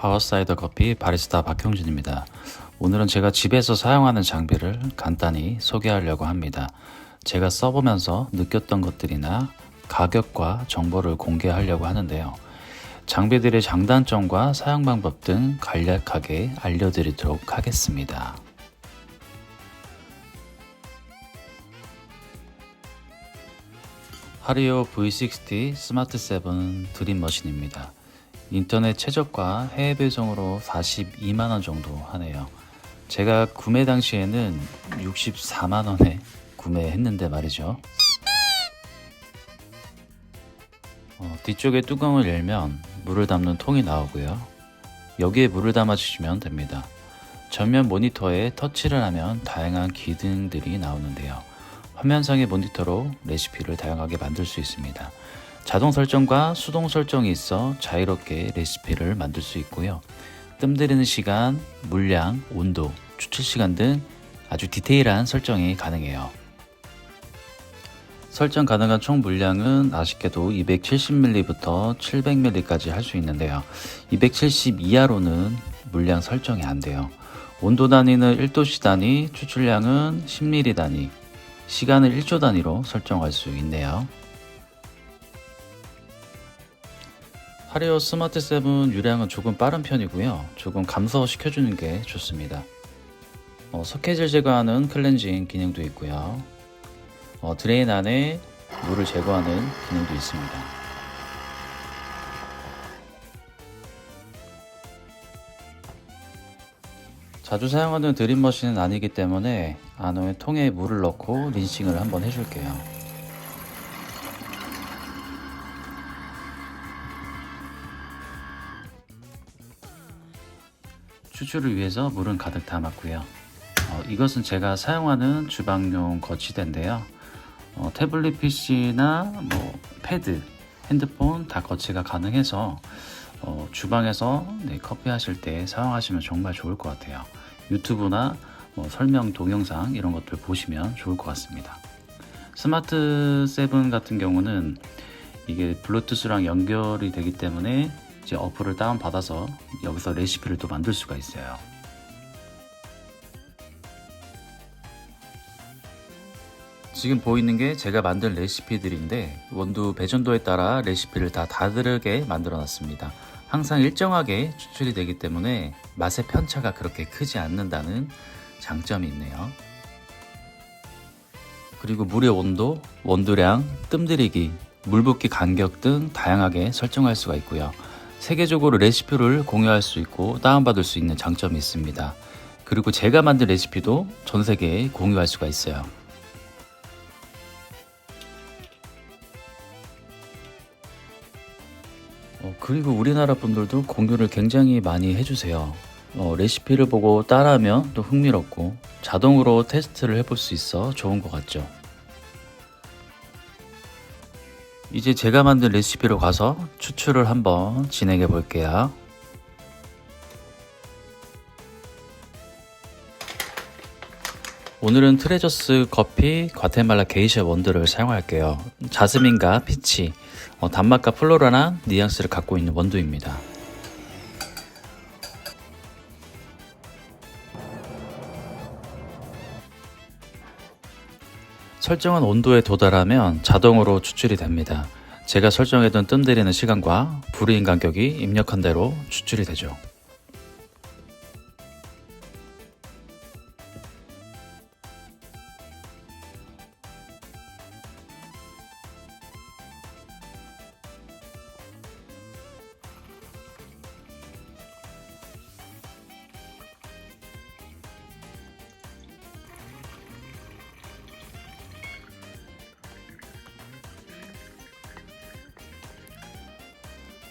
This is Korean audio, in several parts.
아웃사이더 커피 바리스타 박형준입니다. 오늘은 제가 집에서 사용하는 장비를 간단히 소개하려고 합니다. 제가 써보면서 느꼈던 것들이나 가격과 정보를 공개하려고 하는데요. 장비들의 장단점과 사용 방법 등 간략하게 알려드리도록 하겠습니다. 하리오 V60 스마트 7 드림 머신입니다. 인터넷 최저가 해외 배송으로 42만원 정도 하네요. 제가 구매 당시에는 64만원에 구매했는데 말이죠. 어, 뒤쪽에 뚜껑을 열면 물을 담는 통이 나오고요. 여기에 물을 담아주시면 됩니다. 전면 모니터에 터치를 하면 다양한 기능들이 나오는데요. 화면상의 모니터로 레시피를 다양하게 만들 수 있습니다. 자동 설정과 수동 설정이 있어 자유롭게 레시피를 만들 수 있고요. 뜸 들이는 시간, 물량, 온도, 추출 시간 등 아주 디테일한 설정이 가능해요. 설정 가능한 총 물량은 아쉽게도 270ml부터 700ml까지 할 수 있는데요. 270 이하로는 물량 설정이 안 돼요. 온도 단위는 1도씨 단위, 추출량은 10ml 단위, 시간을 1초 단위로 설정할 수 있네요. 하리오 스마트 7 유량은 조금 빠른 편이고요. 조금 감소시켜주는 게 좋습니다. 어, 석회질 제거하는 클렌징 기능도 있고요. 어, 드레인 안에 물을 제거하는 기능도 있습니다. 자주 사용하는 드립머신은 아니기 때문에 안에 통에 물을 넣고 린싱을 한번 해줄게요. 추출을 위해서 물은 가득 담았고요. 어, 이것은 제가 사용하는 주방용 거치대인데요. 어, 태블릿 PC나 뭐 패드, 핸드폰 다 거치가 가능해서 어, 주방에서 네, 커피 하실 때 사용하시면 정말 좋을 것 같아요. 유튜브나 뭐 설명 동영상 이런 것들 보시면 좋을 것 같습니다. 스마트 7 같은 경우는 이게 블루투스랑 연결이 되기 때문에 이제 어플을 다운 받아서 여기서 레시피를 또 만들 수가 있어요. 지금 보이는 게 제가 만든 레시피들인데 원두 배전도에 따라 레시피를 다 다르게 만들어 놨습니다. 항상 일정하게 추출이 되기 때문에 맛의 편차가 그렇게 크지 않는다는 장점이 있네요. 그리고 물의 온도, 원두량, 뜸들이기, 물 붓기 간격 등 다양하게 설정할 수가 있고요. 세계적으로 레시피를 공유할 수 있고 다운받을 수 있는 장점이 있습니다. 그리고 제가 만든 레시피도 전 세계에 공유할 수가 있어요. 어, 그리고 우리나라 분들도 공유를 굉장히 많이 해주세요. 어, 레시피를 보고 따라하면 또 흥미롭고 자동으로 테스트를 해볼 수 있어 좋은 것 같죠. 이제 제가 만든 레시피로 가서 추출을 한번 진행해 볼게요. 오늘은 트레저스 커피 과테말라 게이샤 원두를 사용할게요. 자스민과 피치, 어, 단맛과 플로라랑 뉘앙스를 갖고 있는 원두입니다. 설정한 온도에 도달하면 자동으로 추출이 됩니다. 제가 설정해둔 뜸 들이는 시간과 브루잉 간격이 입력한 대로 추출이 되죠.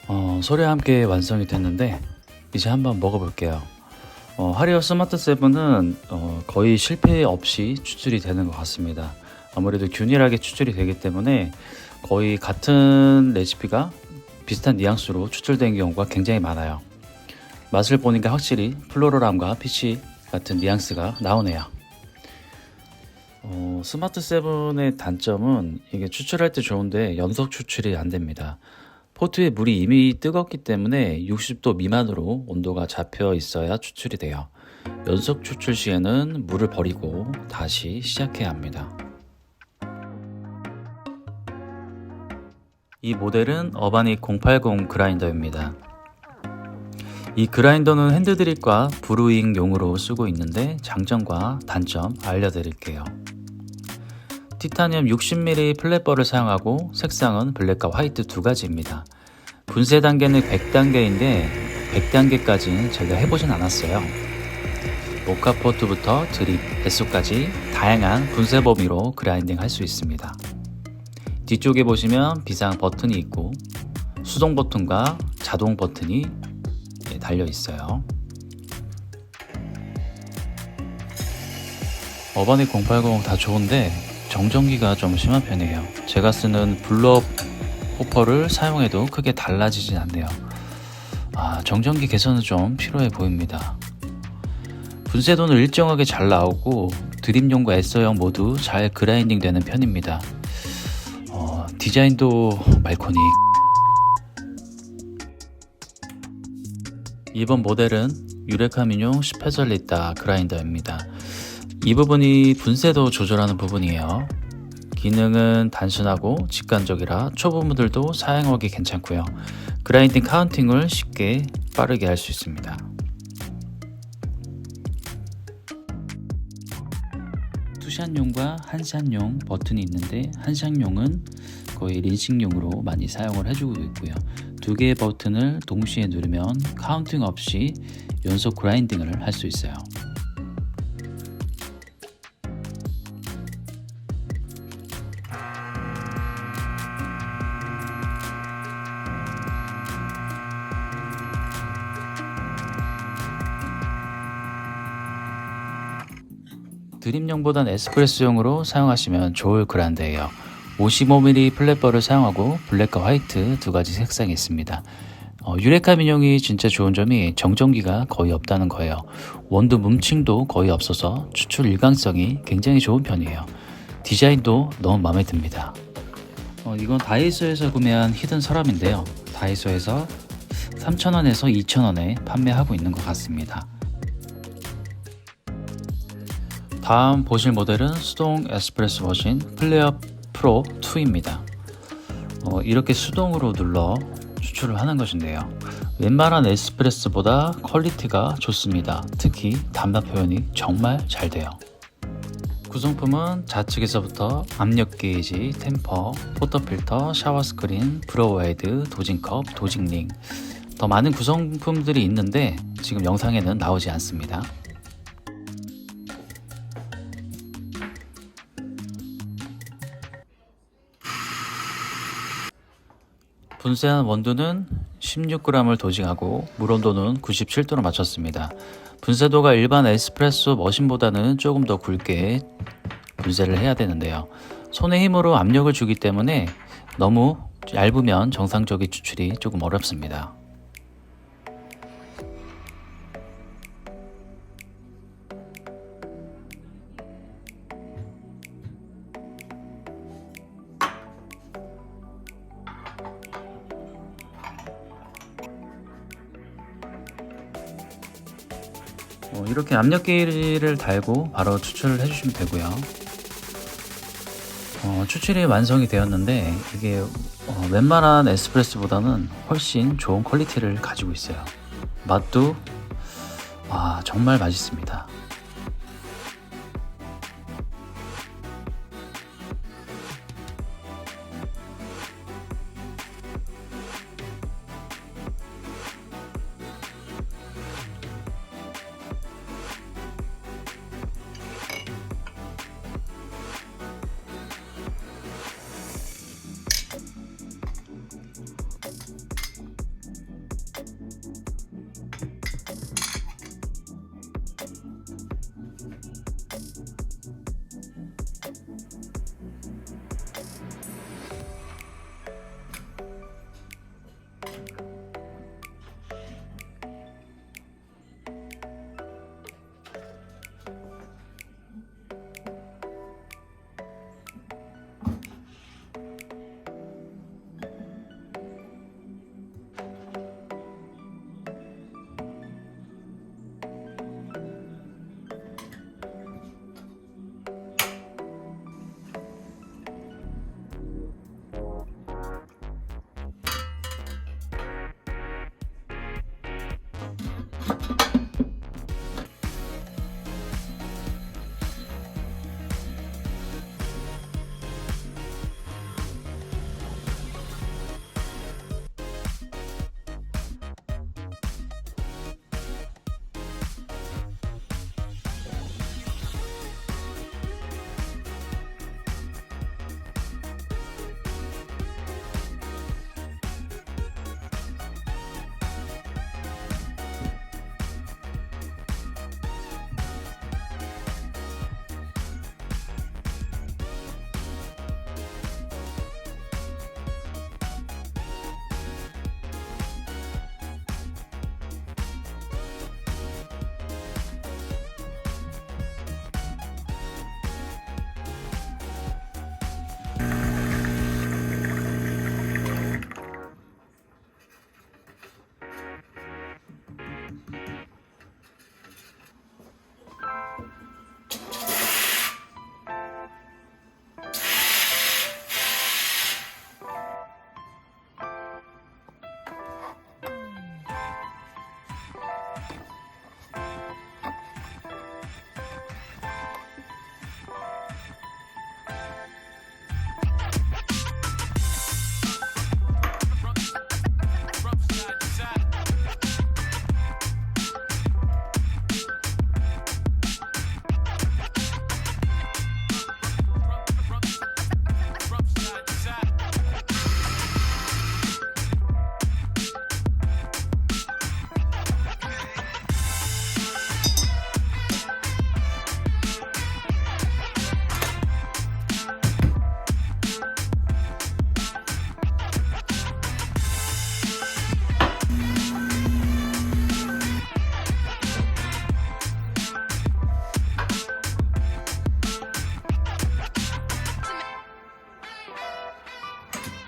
어, 소리와 함께 완성이 됐는데 이제 한번 먹어볼게요. 어, 하리오 스마트 7은 어, 거의 실패 없이 추출이 되는 것 같습니다. 아무래도 균일하게 추출이 되기 때문에 거의 같은 레시피가 비슷한 뉘앙스로 추출된 경우가 굉장히 많아요. 맛을 보니까 확실히 플로럴함과 피치 같은 뉘앙스가 나오네요. 어, 스마트 7의 단점은 이게 추출할 때 좋은데 연속 추출이 안 됩니다. 포트에 물이 이미 뜨겁기 때문에 60도 미만으로 온도가 잡혀 있어야 추출이 돼요. 연속 추출 시에는 물을 버리고 다시 시작해야 합니다. 이 모델은 어바닉 080 그라인더입니다. 이 그라인더는 핸드드립과 브루잉용으로 쓰고 있는데 장점과 단점 알려드릴게요. 티타늄 60mm 플랫버를 사용하고 색상은 블랙과 화이트 두 가지입니다. 분쇄 단계는 100단계인데 100단계까지는 제가 해보진 않았어요. 모카 포트부터 드립, 배수까지 다양한 분쇄 범위로 그라인딩 할 수 있습니다. 뒤쪽에 보시면 비상 버튼이 있고 수동 버튼과 자동 버튼이 달려 있어요. 어바닉 080 다 좋은데 정전기가 좀 심한 편이에요. 제가 쓰는 블루업 호퍼를 사용해도 크게 달라지진 않네요. 아, 정전기 개선은 좀 필요해 보입니다. 분쇄도는 일정하게 잘 나오고 드립용과 S형 모두 잘 그라인딩 되는 편입니다. 어, 디자인도 말코닉. 이번 모델은 유레카 민용 10회절 리타 그라인더입니다. 이 부분이 분쇄도 조절하는 부분이에요. 기능은 단순하고 직관적이라 초보분들도 사용하기 괜찮고요. 그라인딩 카운팅을 쉽게 빠르게 할 수 있습니다. 투샷용과 한샷용 버튼이 있는데 한샷용은 거의 린싱용으로 많이 사용을 해주고 있고요. 두 개의 버튼을 동시에 누르면 카운팅 없이 연속 그라인딩을 할 수 있어요. 드림용보단 에스프레소용으로 사용하시면 좋을 그란데예요. 55mm 플랫버를 사용하고 블랙과 화이트 두 가지 색상이 있습니다. 어, 유레카 민용이 진짜 좋은 점이 정전기가 거의 없다는 거예요. 원두 뭉침도 거의 없어서 추출 일관성이 굉장히 좋은 편이에요. 디자인도 너무 마음에 듭니다. 어, 이건 다이소에서 구매한 히든 서랍인데요. 다이소에서 3,000원에서 2,000원에 판매하고 있는 것 같습니다. 다음 보실 모델은 수동 에스프레소 머신 플레어 프로 2입니다. 어, 이렇게 수동으로 눌러 추출을 하는 것인데요. 웬만한 에스프레소보다 퀄리티가 좋습니다. 특히 단맛 표현이 정말 잘 돼요. 구성품은 좌측에서부터 압력 게이지, 템퍼, 포터필터, 샤워 스크린, 브로와이드, 도징컵, 도징링 더 많은 구성품들이 있는데 지금 영상에는 나오지 않습니다. 분쇄한 원두는 16g을 도징하고 물 온도는 97도로 맞췄습니다. 분쇄도가 일반 에스프레소 머신보다는 조금 더 굵게 분쇄를 해야 되는데요. 손의 힘으로 압력을 주기 때문에 너무 얇으면 정상적인 추출이 조금 어렵습니다. 어, 이렇게 압력계를 달고 바로 추출을 해주시면 되고요. 어, 추출이 완성이 되었는데 이게 어, 웬만한 에스프레소보다는 훨씬 좋은 퀄리티를 가지고 있어요. 맛도 와, 정말 맛있습니다.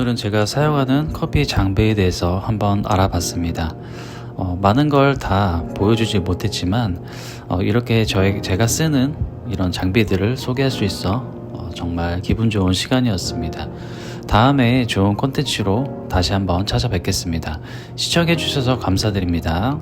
오늘은 제가 사용하는 커피 장비에 대해서 한번 알아봤습니다. 어, 많은 걸 다 보여주지 못했지만 어, 이렇게 저희 제가 쓰는 이런 장비들을 소개할 수 있어 어, 정말 기분 좋은 시간이었습니다. 다음에 좋은 콘텐츠로 다시 한번 찾아뵙겠습니다. 시청해 주셔서 감사드립니다.